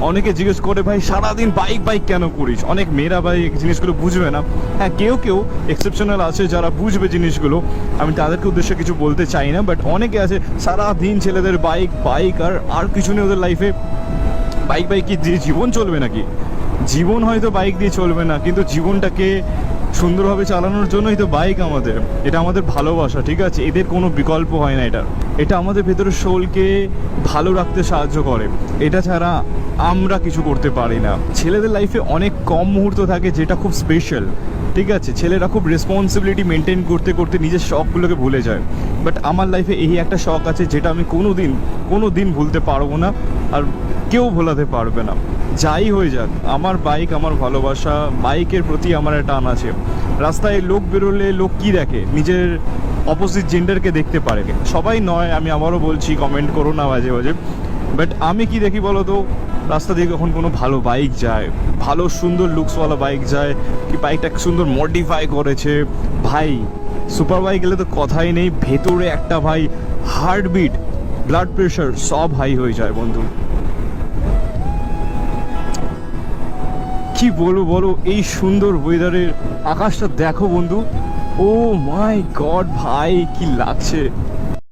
অনেকে জিজ্ঞেস করে, ভাই, সারাদিন বাইক বাইক কেন করিস? অনেক মেয়েরা ভাই জিনিসগুলো বুঝবে না। হ্যাঁ কেউ কেউ এক্সেপশনাল আছে যারা বুঝবে জিনিসগুলো। আমি তাদেরকে উদ্দেশ্যে কিছু বলতে চাই না বাট অনেকে আছে সারা দিন ছেলেদের বাইক বাইক আর আর কিছু নেই ওদের লাইফে বাইক বাইক কি দিয়ে জীবন চলবে নাকি? জীবন হয়তো বাইক দিয়ে চলবে না, কিন্তু জীবনটাকে সুন্দরভাবে চালানোর জন্যই তো বাইক আমাদের। এটা আমাদের ভালোবাসা, ঠিক আছে? এদের কোনো বিকল্প হয় না এটা এটা আমাদের ভেতরের শোলকে ভালো রাখতে সাহায্য করে। এটা ছাড়া আমরা কিছু করতে পারি না। ছেলেদের লাইফে অনেক কম মুহূর্ত থাকে যেটা খুব স্পেশাল ঠিক আছে? ছেলেরা খুব রেসপন্সিবিলিটি মেনটেন করতে করতে নিজের শখগুলোকে ভুলে যায়। বাট আমার লাইফে এই একটা শখ আছে যেটা আমি কোনো দিন কোনো দিন ভুলতে পারব না আর কেউ ভোলাতে পারবে না। যাই হয়ে যাক, আমার বাইক আমার ভালোবাসা বাইকের প্রতি আমার একটা টান আছে। রাস্তায় লোক বেরোলে লোক কি দেখে? নিজের অপোজিট জেন্ডারকে দেখতে পারে। সবাই নয়, আমি আবারও বলছি কমেন্ট করো না মাঝে মাঝে। বাট আমি কি দেখি বলো তো রাস্তা দিয়ে যখন কোনো ভালো বাইক যায়, ভালো সুন্দর লুকসওয়ালা বাইক যায়, কি বাইকটা সুন্দর মডিফাই করেছে, ভাই সুপার বাইক গেলে তো কথাই নেই, ভেতরে একটা ভাই হার্টবিট ব্লাড প্রেশার সব হাই হয়ে যায় বন্ধু। কি বলব বলো, এই সুন্দর ওয়েদারের আকাশটা দেখো বন্ধু। ও মাই গড ভাই কি লাগছে?